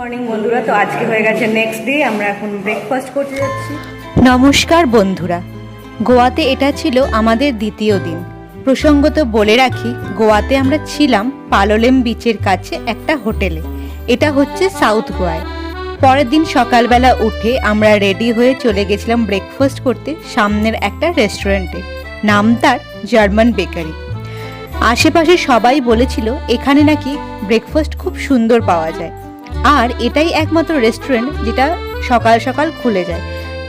Morning বন্ধুরা, তো আজকে হয়ে গেছে নেক্সট ডে আমরা এখন ব্রেকফাস্ট করতে যাচ্ছি। নমস্কার বন্ধুরা, গোয়াতে এটা ছিল আমাদের দ্বিতীয় দিন। প্রসঙ্গত বলে রাখি, গোয়াতে আমরা ছিলাম পালোলেম বিচের কাছে একটা হোটেলে। এটা হচ্ছে সাউথ গোয়ায়। পরের দিন সকালবেলা উঠে আমরা রেডি হয়ে চলে গেছিলাম ব্রেকফাস্ট করতে সামনের একটা রেস্টুরেন্টে নাম তার জার্মান বেকারি আশেপাশে সবাই বলেছিল, এখানে নাকি ব্রেকফাস্ট খুব সুন্দর পাওয়া যায়। আর এটাই একমাত্র রেস্টুরেন্ট যেটা সকাল সকাল খুলে যায়।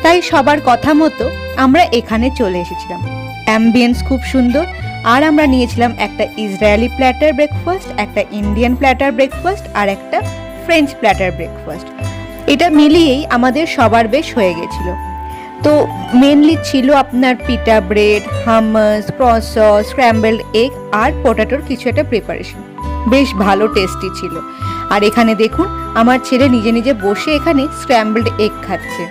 তাই সবার কথা মতো আমরা এখানে চলে এসেছিলাম। অ্যাম্বিয়েন্স খুব সুন্দর, আর আমরা নিয়েছিলাম একটা ইসরায়েলি প্ল্যাটার ব্রেকফাস্ট একটা ইন্ডিয়ান প্ল্যাটার ব্রেকফাস্ট আর একটা ফ্রেঞ্চ প্ল্যাটার ব্রেকফাস্ট এটা মিলিয়েই আমাদের সবার বেশ হয়ে গেছিল। তো মেনলি ছিল আপনার pita bread hummus cross scrambled egg আর পটাটোর কিছু একটা প্রিপারেশন বেশ ভালো টেস্টি ছিল। আর এখানে দেখুন আমার ছেলে নিজে নিজে বসে এখানে স্ক্র্যাম্বলড এগ খাচ্ছে।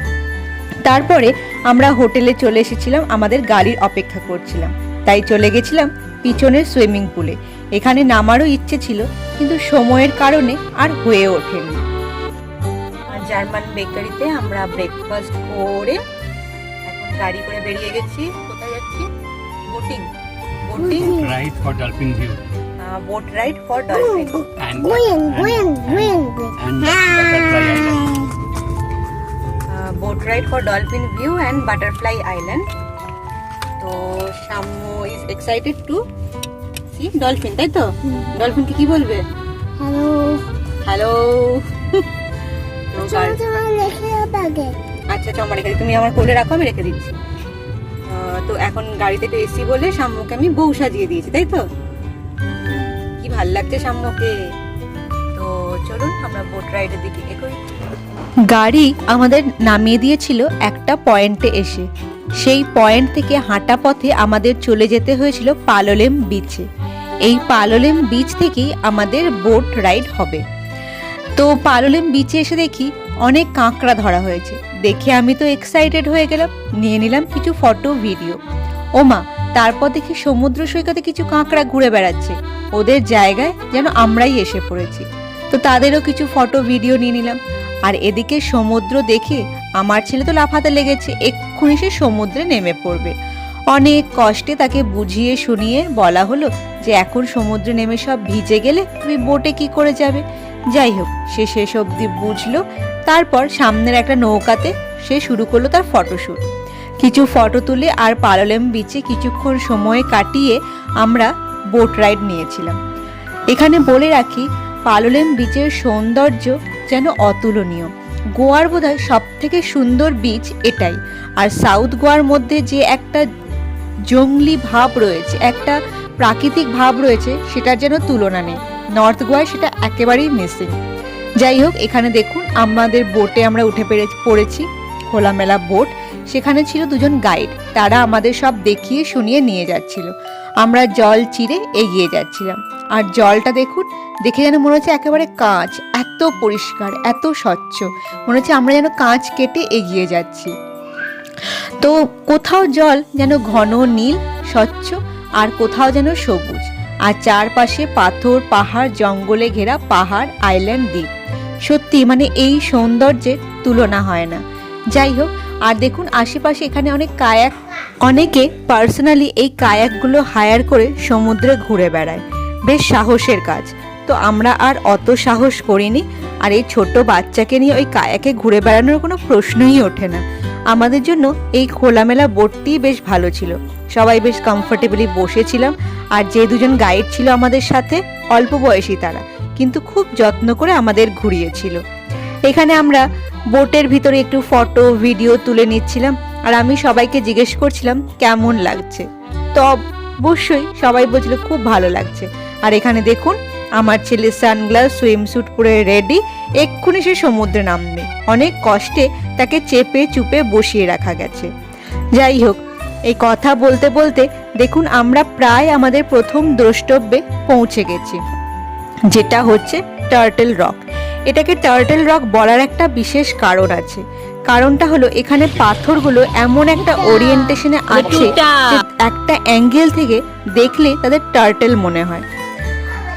তারপরে আমরা হোটেলে চলে এসেছিলাম আমাদের গাড়ির অপেক্ষা করছিলাম। তাই চলে গেছিলাম পিছনের সুইমিং পুলে। এখানে নামারও ইচ্ছে ছিল কিন্তু সময়ের কারণে আর হয়ে ওঠেনি। জার্মান বেকারিতে আমরা ব্রেকফাস্ট করে এখন গাড়ি করে বেরিয়ে গেছি। কোথায় যাচ্ছি? Boating. Boating. Ride for dolphin and Green, green, green, and butterfly island. Boat ride for dolphin view and butterfly island তো Samya is excited to see dolphin তাই তো? ডলফিনকে কি বলবে? Hello. হ্যালো ব্যাগে আচ্ছা চমা রেখে। তুমি আমার কোলে রাখো আমি রেখে দিচ্ছি। তো এখন গাড়িতে তো এসি বলে সাম্যকে আমি বউ সাজিয়ে দিয়েছি তাই তো? ভালো লাগছে সাম্যকে। তো চলুন, আমরা বোট রাইডের দিকে এগোই। গাড়ি আমাদের নামিয়ে দিয়েছিল একটা পয়েন্টে এসে। সেই পয়েন্ট থেকে হাঁটা পথে আমাদের চলে যেতে হয়েছিল পালোলেম বিচে এই পালোলেম বিচ থেকেই আমাদের বোট রাইড হবে। তো পালোলেম বিচে এসে দেখি অনেক কাঁকড়া ধরা হয়েছে। দেখে আমি তো এক্সাইটেড হয়ে গেলাম। নিয়ে নিলাম কিছু ফটো ভিডিও ওমা, তারপর দেখি সমুদ্র সৈকতে কিছু কাঁকড়া ঘুরে বেড়াচ্ছে। ওদের জায়গায় যেন আমরাই এসে পড়েছি। তো তাদেরও কিছু ফটো, ভিডিও নিয়ে নিলাম। আর এদিকে সমুদ্র দেখে আমার ছেলে তো লাফাতে লেগেছে, এক্ষুনি সে সমুদ্রে নেমে পড়বে। অনেক কষ্টে তাকে বুঝিয়ে শুনিয়ে বলা হলো যে এখন সমুদ্রে নেমে সব ভিজে গেলে তুমি বোটে কি করে যাবে? যাই হোক, সে শেষ অবধি বুঝলো। তারপর সামনের একটা নৌকাতে সে শুরু করল তার ফটোশ্যুট কিছু ফটো তুলে আর পালোলেম বিচে কিছুক্ষণ সময় কাটিয়ে আমরা বোট রাইড নিয়েছিলাম। এখানে বলে রাখি, পালোলেম বিচের সৌন্দর্য যেন অতুলনীয়। গোয়ার বোধহয় সব থেকে সুন্দর বিচ এটাই। আর সাউথ গোয়ার মধ্যে যে একটা জঙ্গলি ভাব রয়েছে, একটা প্রাকৃতিক ভাব রয়েছে, সেটার যেন তুলনা নেই। নর্থ গোয়ায় সেটা একেবারেই মিসিং যাই হোক, এখানে দেখুন, আমাদের বোটে আমরা উঠে পেরে পড়েছি, খোলামেলা বোট সেখানে ছিল দুজন গাইড তারা আমাদের সব দেখিয়ে, শুনিয়ে নিয়ে যাচ্ছিল। আমরা জল চিরে এগিয়ে যাচ্ছিলাম। আর জলটা দেখুন, দেখে যেন মনে হচ্ছে একেবারে কাঁচ, এত পরিষ্কার, এত স্বচ্ছ। মনে হচ্ছে আমরা যেন কাঁচ কেটে এগিয়ে যাচ্ছি। তো কোথাও জল যেন ঘন, নীল, স্বচ্ছ, আর কোথাও যেন সবুজ। আর চারপাশে পাথর, পাহাড়, জঙ্গলে ঘেরা পাহাড়, আইল্যান্ড দ্বীপ। সত্যি মানে এই সৌন্দর্যের তুলনা হয় না। যাই হোক, আর দেখুন, আশেপাশে এখানে অনেক কায়াক অনেকে পার্সোনালি এই কায়াকগুলো হায়ার করে সমুদ্রে ঘুরে বেড়ায়। বেশ সাহসের কাজ। তো আমরা আর অত সাহস করিনি আর এই ছোট বাচ্চাকে নিয়ে ওই কায়াকে ঘুরে বেড়ানোর কোনো প্রশ্নই ওঠে না। আমাদের জন্য এই খোলামেলা বোটটি বেশ ভালো ছিল। সবাই বেশ কমফোর্টেবলি বসেছিলাম আর যে দুজন গাইড ছিল আমাদের সাথে, অল্প বয়সী তারা, কিন্তু খুব যত্ন করে আমাদের ঘুরিয়েছিল। এখানে আমরা বোটের ভিতরে একটু ফটো ভিডিও তুলে নিচ্ছিলাম। আর আমি সবাইকে জিজ্ঞেস করছিলাম, কেমন লাগছে? তো অবশ্যই সবাই বলছিল, খুব ভালো লাগছে। আর এখানে দেখুন, আমার ছেলে সানগ্লাস সুইমস্যুট পরে রেডি এক্ষুনি সে সমুদ্রে নামবে। অনেক কষ্টে তাকে চেপে চুপে বসিয়ে রাখা গেছে। যাই হোক, এই কথা বলতে বলতে দেখুন, আমরা প্রায় আমাদের প্রথম দ্রষ্টব্যে পৌঁছে গেছি, যেটা হচ্ছে টার্টেল রক এটাকে টার্টেল রক বলার একটা বিশেষ কারণ আছে। কারণটা হলো এখানে পাথরগুলো এমন একটা ওরিয়েন্টেশনে আছে যে একটা অ্যাঙ্গেল থেকে দেখলে তাদের টার্টেল মনে হয়।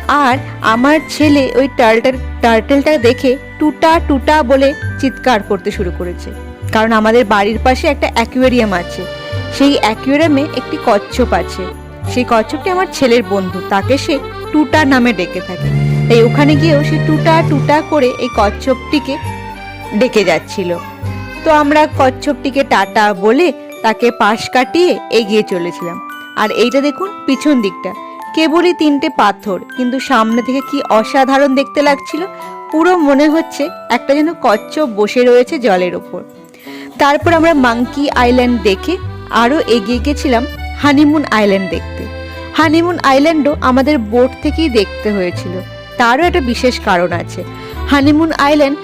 আর আমার ছেলে ওই টার্টেল টার্টেলটা দেখে টুটা টুটা বলে চিৎকার করতে শুরু করেছে। কারণ আমাদের বাড়ির পাশে একটা অ্যাকুয়ারিয়াম আছে। সেই অ্যাকুয়ারিয়ামে একটি কচ্ছপ আছে। সেই কচ্ছপটি আমার ছেলের বন্ধু। তাকে সে টুটা নামে ডেকে থাকে। তাই ওখানে গিয়েও সে টুটা টুটা করে এই কচ্ছপটিকে ডেকে যাচ্ছিল। তো আমরা কচ্ছপটিকে টাটা বলে তাকে পাশ কাটিয়ে এগিয়ে চলেছিলাম। আর এইটা দেখুন পিছন দিকটা। কেবলই তিনটে পাথর, কিন্তু সামনে থেকে কি অসাধারণ দেখতে লাগছিল? পুরো মনে হচ্ছে একটা যেন কচ্ছপ বসে রয়েছে জলের ওপর। তারপর আমরা মাঙ্কি আইল্যান্ড দেখে আরও এগিয়ে গেছিলাম হানিমুন আইল্যান্ড দেখতে। হানিমুন আইল্যান্ডও আমাদের বোট থেকেই দেখতে হয়েছিল। তারও একটা বিশেষ কারণ আছে। হানিমুন আইল্যান্ড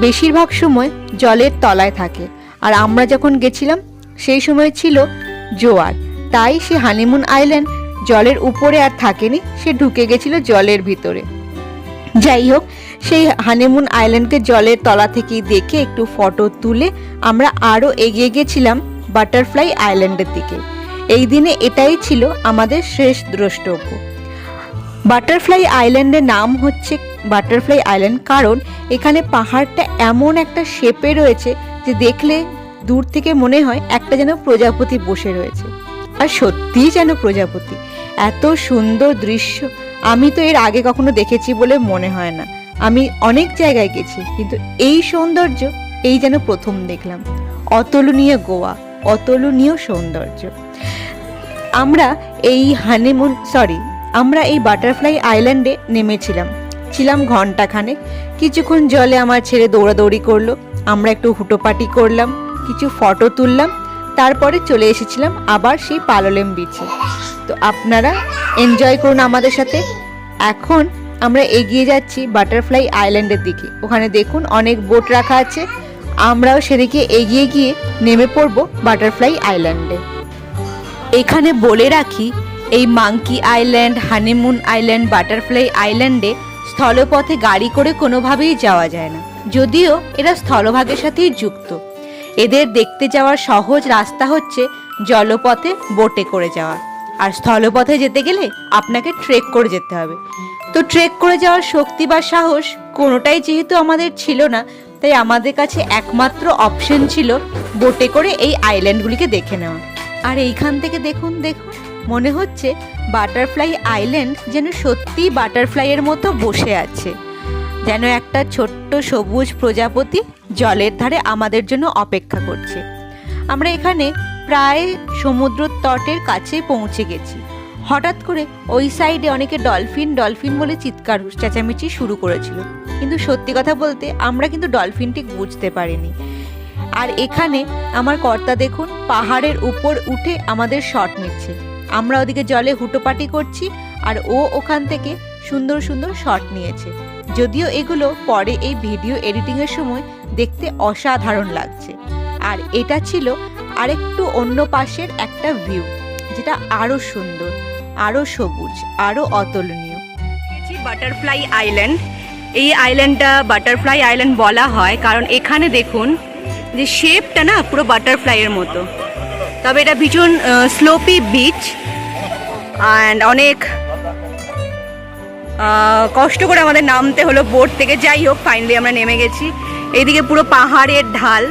বেশিরভাগ সময় জলের তলায় থাকে। আর আমরা যখন গেছিলাম, সেই সময় ছিল জোয়ার। তাই সে হানিমুন আইল্যান্ড জলের উপরে আর থাকেনি, সে ঢুকে গেছিল জলের ভিতরে। যাই হোক, সেই হানিমুন আইল্যান্ডকে জলের তলা থেকেই দেখে একটু ফটো তুলে আমরা আরও এগিয়ে গেছিলাম বাটারফ্লাই আইল্যান্ডের দিকে। এই দিনে এটাই ছিল আমাদের শেষ দ্রষ্টব্য। বাটারফ্লাই আইল্যান্ডের নাম হচ্ছে বাটারফ্লাই আইল্যান্ড, কারণ এখানে পাহাড়টা এমন একটা শেপে রয়েছে যে দেখলে দূর থেকে মনে হয় একটা যেন প্রজাপতি বসে রয়েছে। আর সত্যিই যেন প্রজাপতি। এত সুন্দর দৃশ্য। আমি তো এর আগে কখনো দেখেছি বলে মনে হয় না। আমি অনেক জায়গায় গেছি, কিন্তু এই সৌন্দর্য, এই যেন প্রথম দেখলাম। অতুলনীয় গোয়া, অতুলনীয় সৌন্দর্য। আমরা এই হানিমুন সরি আমরা এই বাটারফ্লাই আইল্যান্ডে নেমেছিলাম। ছিলাম ঘন্টাখানেক কিছুক্ষণ জলে আমার ছেলে দৌড়াদৌড়ি করল। আমরা একটু হুটোপাটি করলাম, কিছু ফটো তুললাম, তারপরে চলে এসেছিলাম আবার সেই পালোলেম বিচে তো আপনারা এনজয় করুন আমাদের সাথে। এখন আমরা এগিয়ে যাচ্ছি বাটারফ্লাই আইল্যান্ডের দিকে। ওখানে দেখুন অনেক বোট রাখা আছে। আমরাও সেদিকে এগিয়ে গিয়ে নেমে পড়ব বাটারফ্লাই আইল্যান্ডে এখানে বলে রাখি, এই monkey island honeymoon island butterfly আইল্যান্ডে স্থলপথে গাড়ি করে কোনোভাবেই যাওয়া যায় না। যদিও এরা স্থলভাগের সাথেই যুক্ত। এদের দেখতে যাওয়ার সহজ রাস্তা হচ্ছে জলপথে বোটে করে যাওয়া। আর স্থলপথে যেতে গেলে আপনাকে ট্রেক করে যেতে হবে। তো ট্রেক করে যাওয়ার শক্তি বা সাহস কোনোটাই যেহেতু আমাদের ছিল না, তাই আমাদের কাছে একমাত্র অপশন ছিল বোটে করে এই আইল্যান্ডগুলিকে দেখে নেওয়া। আর এইখান থেকে দেখুন দেখুন। মনে হচ্ছে বাটারফ্লাই আইল্যান্ড যেন সত্যিই বাটারফ্লাইয়ের মতো বসে আছে। যেন একটা ছোট্ট সবুজ প্রজাপতি জলের ধারে আমাদের জন্য অপেক্ষা করছে। আমরা এখানে প্রায় সমুদ্র তটের কাছে পৌঁছে গেছি। হঠাৎ করে ওই সাইডে অনেকে ডলফিন ডলফিন বলে চিৎকার, চেঁচামেচি শুরু করেছিল। কিন্তু সত্যি কথা বলতে আমরা কিন্তু ডলফিনটি বুঝতে পারিনি। আর এখানে আমার কর্তা দেখুন, পাহাড়ের উপর উঠে আমাদের শট নিচ্ছে। আমরা ওদিকে জলে হুটোপাটি করছি আর ও ওখান থেকে সুন্দর সুন্দর শট নিয়েছে। যদিও এগুলো পরে এই ভিডিও এডিটিংয়ের সময় দেখতে অসাধারণ লাগছে। আর এটা ছিল আরেকটু অন্য পাশের একটা ভিউ, যেটা আরও সুন্দর আরও সবুজ আরও অতুলনীয়। Butterfly island. এই আইল্যান্ডটা বাটারফ্লাই আইল্যান্ড বলা হয় কারণ এখানে দেখুন যে শেপটা না পুরো বাটারফ্লাইয়ের মতো। তবে এটা ভীষণ স্লোপি বিচ। অ্যান্ড অনেক কষ্ট করে আমাদের নামতে হলো বোট থেকে। যাই হোক ফাইনালি আমরা নেমে গেছি। এইদিকে পুরো পাহাড়ের ঢাল।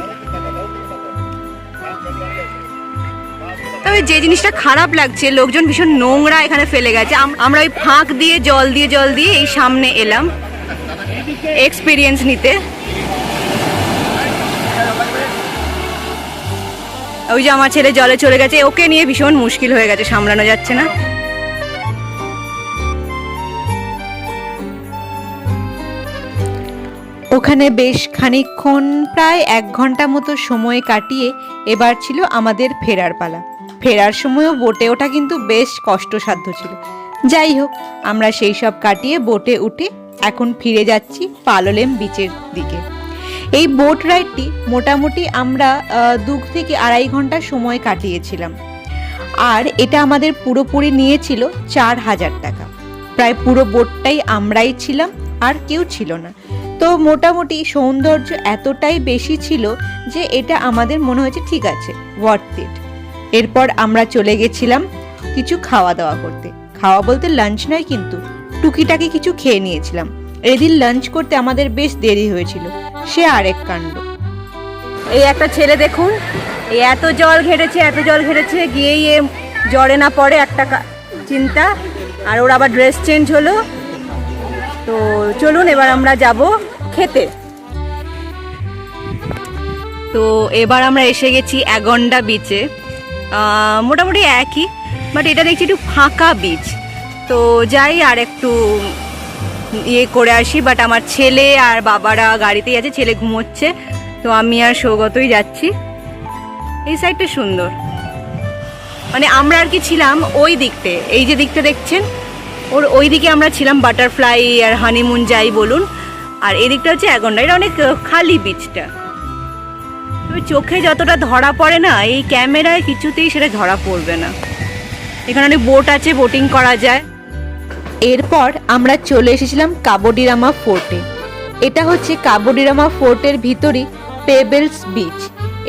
তবে যে জিনিসটা খারাপ লাগছে, লোকজন ভীষণ নোংরা এখানে ফেলে গেছে। আমরা ওই ফাঁক দিয়ে, জল দিয়ে জল দিয়ে এই সামনে এলাম। এক্সপিরিয়েন্স নিতে। ওই যে আমার ছেলে জলে চলে গেছে, ওকে নিয়ে ভীষণ মুশকিল হয়ে গেছে, সামলানো যাচ্ছে না। ওখানে বেশ খানিকক্ষণ, প্রায় এক ঘণ্টা মতো সময় কাটিয়ে এবার ছিল আমাদের ফেরার পালা। ফেরার সময়ও বোটে ওঠা কিন্তু বেশ কষ্টসাধ্য ছিল। যাই হোক, আমরা সেই সব কাটিয়ে বোটে উঠে এখন ফিরে যাচ্ছি পালোলেম বিচের দিকে। এই বোট রাইডটি মোটামুটি আমরা দু থেকে আড়াই ঘণ্টা সময় কাটিয়েছিলাম। আর এটা আমাদের পুরোপুরি নিয়েছিল চার হাজার টাকা। প্রায় পুরো বোটটাই আমরাই ছিলাম, আর কেউ ছিল না। তো মোটামুটি সৌন্দর্য এতটাই বেশি ছিল যে এটা আমাদের মনে হয়েছে ঠিক আছে ওয়ার্থ ইট এরপর আমরা চলে গেছিলাম কিছু খাওয়া দাওয়া করতে। খাওয়া বলতে লাঞ্চ নয় কিন্তু, টুকিটাকি কিছু খেয়ে নিয়েছিলাম। এদিন লাঞ্চ করতে আমাদের বেশ দেরি হয়েছিল। সে আরেক কাণ্ড। এই একটা ছেলে দেখুন এত জল ঘেটেছে, এত জল ঘেটেছে, গিয়েই এ জ্বরে না পড়ে একটা চিন্তা। আর ওর আবার ড্রেস চেঞ্জ হলো। তো চলুন, এবার আমরা যাব খেতে। তো এবার আমরা এসে গেছি অ্যাগন্ডা বিচে। মোটামুটি একই বাট এটা দেখছি একটু ফাঁকা বিচ তো যাই আর একটু ইয়ে করে আসি বাট আমার ছেলে আর বাবারা গাড়িতেই আছে, ছেলে ঘুমোচ্ছে। তো আমি আর সৌগতই যাচ্ছি। এই সাইডটা সুন্দর। মানে আমরা আর কি ছিলাম ওই দিকতে। এই যে দিকটা দেখছেন, ওর ওই দিকে আমরা ছিলাম বাটারফ্লাই আর হানিমুন যাই বলুন। আর এদিকটা হচ্ছে অ্যাগন্ডা। এটা অনেক খালি বিচটা তবে চোখে যতটা ধরা পড়ে না, এই ক্যামেরায় কিছুতেই সেটা ধরা পড়বে না। এখানে অনেক বোট আছে বোটিং করা যায়। এরপর আমরা চলে এসেছিলাম কাবোডিরামা ফোর্টে। এটা হচ্ছে কাবোডিরামা ফোর্টের ভিতরই পেবেলস বিচ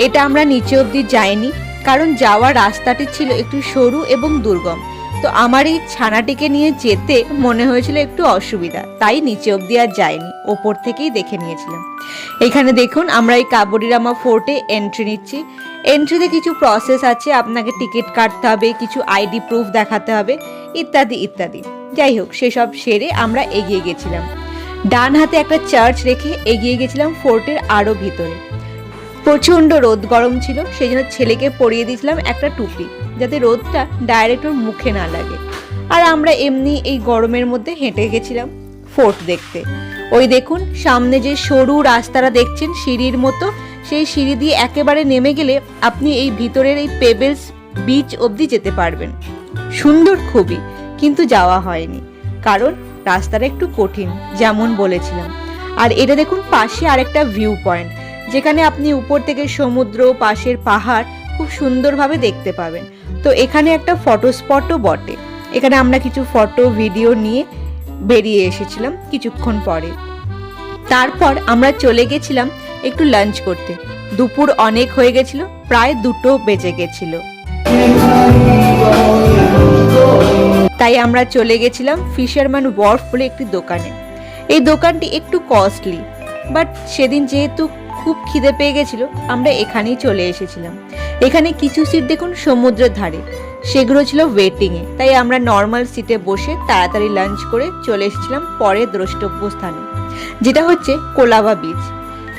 এটা আমরা নিচে অবধি যাইনি, কারণ যাওয়ার রাস্তাটি ছিল একটু সরু এবং দুর্গম। তো আমার এই ছানাটিকে নিয়ে যেতে মনে হয়েছিল একটু অসুবিধা। তাই নিচে অব্দি আর যায়নি ওপর থেকেই দেখে নিয়েছিলাম। এখানে দেখুন, আমরা এই কাবোডিরামা ফোর্টে এন্ট্রি নিচ্ছি। এন্ট্রিতে কিছু প্রসেস আছে, আপনাকে টিকিট কাটতে হবে, কিছু আইডি প্রুফ দেখাতে হবে, ইত্যাদি ইত্যাদি। যাই হোক, সেসব সেরে আমরা এগিয়ে গেছিলাম। ডান হাতে একটা চার্চ রেখে এগিয়ে গেছিলাম ফোর্টের আরও ভিতরে। প্রচণ্ড রোদ গরম ছিল, সেই জন্য ছেলেকে পরিয়ে দিয়েছিলাম একটা টুপি, যাতে রোদটা ডাইরেক্ট ওর মুখে না লাগে। আর আমরা এমনি এই গরমের মধ্যে হেঁটে গেছিলাম ফোর্ট দেখতে। ওই দেখুন, সামনে যে সরু রাস্তাটা দেখছেন, সিঁড়ির মতো, সেই সিঁড়ি দিয়ে একেবারে নেমে গেলে আপনি এই ভিতরের এই পেবেলস বিচ অবধি যেতে পারবেন। সুন্দর খুবই, কিন্তু যাওয়া হয়নি, কারণ রাস্তাটা একটু কঠিন, যেমন বলেছিলাম। আর এটা দেখুন, পাশে আরেকটা ভিউ পয়েন্ট যেখানে আপনি উপর থেকে সমুদ্র, পাশের পাহাড় খুব সুন্দরভাবে দেখতে পাবেন। তো এখানে একটা ফটো স্পটও বটে। এখানে আমরা কিছু ফটো ভিডিও নিয়ে বেরিয়ে এসেছিলাম কিছুক্ষণ পরে। তারপর আমরা চলে গেছিলাম একটু লাঞ্চ করতে। দুপুর অনেক হয়ে গেছিল, প্রায় দুটো বেজে গেছিল। তাই আমরা চলে গেছিলাম ফিশারম্যান ওয়ার্ফ বলে একটি দোকানে। এই দোকানটি একটু কস্টলি বাট সেদিন যেহেতু খুব খিদে পেয়ে গেছিল, আমরা এখানেই চলে এসেছিলাম। এখানে কিছু সিট দেখুন সমুদ্রের ধারে। সেগুলো ছিল ওয়েটিংয়ে তাই আমরা নর্মাল সিটে বসে তাড়াতাড়ি লাঞ্চ করে চলে এসেছিলাম পরের দ্রষ্টব্য স্থানে যেটা হচ্ছে কোলাবা বিচ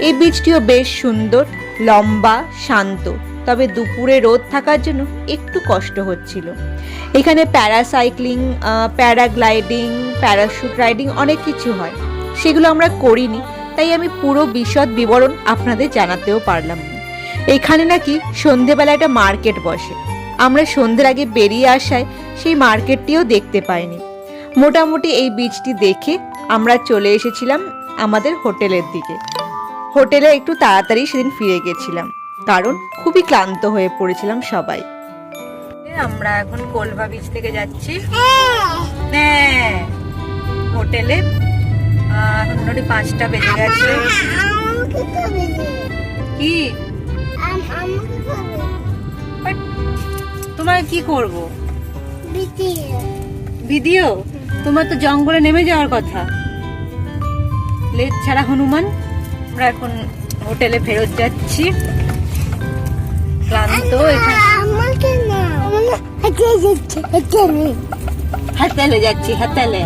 এই বিচটিও বেশ সুন্দর, লম্বা, শান্ত, তবে দুপুরে রোদ থাকার জন্য একটু কষ্ট হচ্ছিল। এখানে প্যারাসাইক্লিং প্যারাগ্লাইডিং প্যারাশুট রাইডিং অনেক কিছু হয়। সেগুলো আমরা করিনি তাই আমি পুরো বিশদ বিবরণ আপনাদের জানাতেও পারলাম না। এখানে নাকি সন্ধেবেলা একটা মার্কেট বসে। আমরা সন্ধ্যের আগে বেরিয়ে আসায় সেই মার্কেটটিও দেখতে পাইনি। মোটামুটি এই বীজটি দেখে আমরা চলে এসেছিলাম আমাদের হোটেলের দিকে। হোটেলে একটু তাড়াতাড়ি সেদিন ফিরে গেছিলাম, কারণ খুবই ক্লান্ত হয়ে পড়েছিলাম সবাই। আমরা এখন কোলভা বিচ থেকে যাচ্ছি। হ্যাঁ। হোটেলে এখন মোটামুটি পাঁচটা বেজে গেছে। কি? তোমার কি করব? ভিডিও তোমার তো জঙ্গলে নেমে যাওয়ার কথা। লেট ছাড়া হনুমান আমরা এখন হোটেলে ফেরত যাচ্ছি। ক্লান্ত হাতালে যাচ্ছি হাতালে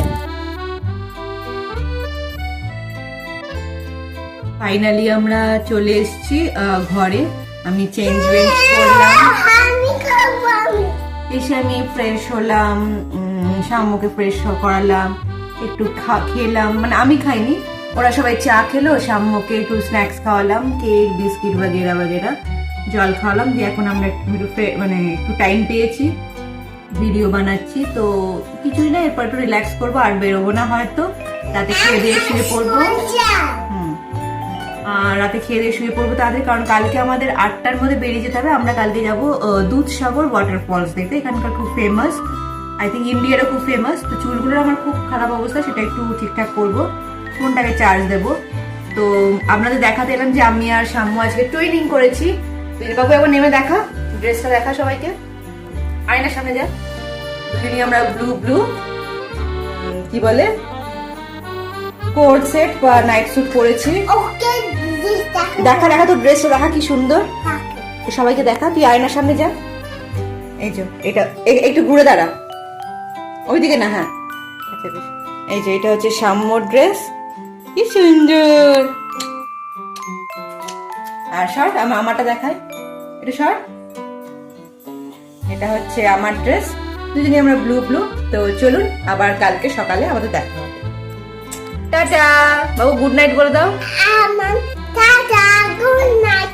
ফাইনালি আমরা চলে এসেছি ঘরে। আমি চেঞ্জ বেঞ্জ করলাম। এসে আমি ফ্রেশ হলাম উম, শাম্মুকে ফ্রেশ করালাম একটু খেলাম। মানে আমি খাইনি ওরা সবাই চা খেলো শাম্মুকে একটু স্ন্যাক্স খাওয়ালাম কেক বিস্কিট বাগেরা বাগেরা জল খাওয়ালাম। দিয়ে এখন আমরা একটু মানে একটু টাইম পেয়েছি ভিডিও বানাচ্ছি। তো কিছুই না এরপর একটু রিল্যাক্স করব আর বেরোবো না হয়তো। তাতে খেয়ে দিয়ে শুয়ে পড়ব। রাতে খেয়ে দিয়ে শুয়ে পড়ব তাদের কারণ কালকে আমাদের আটটার মধ্যে বেরিয়ে যেতে হবে। আমরা কালকে যাব দুধসাগর ওয়াটারফলস দেখতে। এখানকার খুব ফেমাস আই থিঙ্ক ইন্ডিয়ারও খুব ফেমাস তো চুলগুলোর আমার খুব খারাপ অবস্থা, সেটা একটু ঠিকঠাক করব। ফোনটাকে চার্জ দেবো। তো আপনাদের দেখাতে এলাম যে আমি আর সাম্য আজকে ট্রেনিং করেছি। বাবু একবার নেমে দেখা ড্রেসটা দেখা সবাইকে। আয়নার সামনে যা। আমরা ব্লু ব্লু কি বলে? কোট সেট বা নাইট স্যুট পরেছি। দেখা। দেখা তো ড্রেসটা দেখা কি সুন্দর। সবাইকে দেখা তুই আয়নার সামনে যা। এই যে এটা একটু ঘুরে দাঁড়া। ওইদিকে না হ্যাঁ। আচ্ছা বেশ। এই যে এটা হচ্ছে সাম্য ড্রেস। কি সুন্দর। আর শর্ট আমার আমারটা দেখাই। এটা শর্ট? এটা হচ্ছে আমার ড্রেস। দুজনে আমরা ব্লু ব্লু। তো চলুন আবার কালকে সকালে আমাদের দেখা টাটা। বাবু গুড নাইট বলে দাও। দাদা গুড নাইট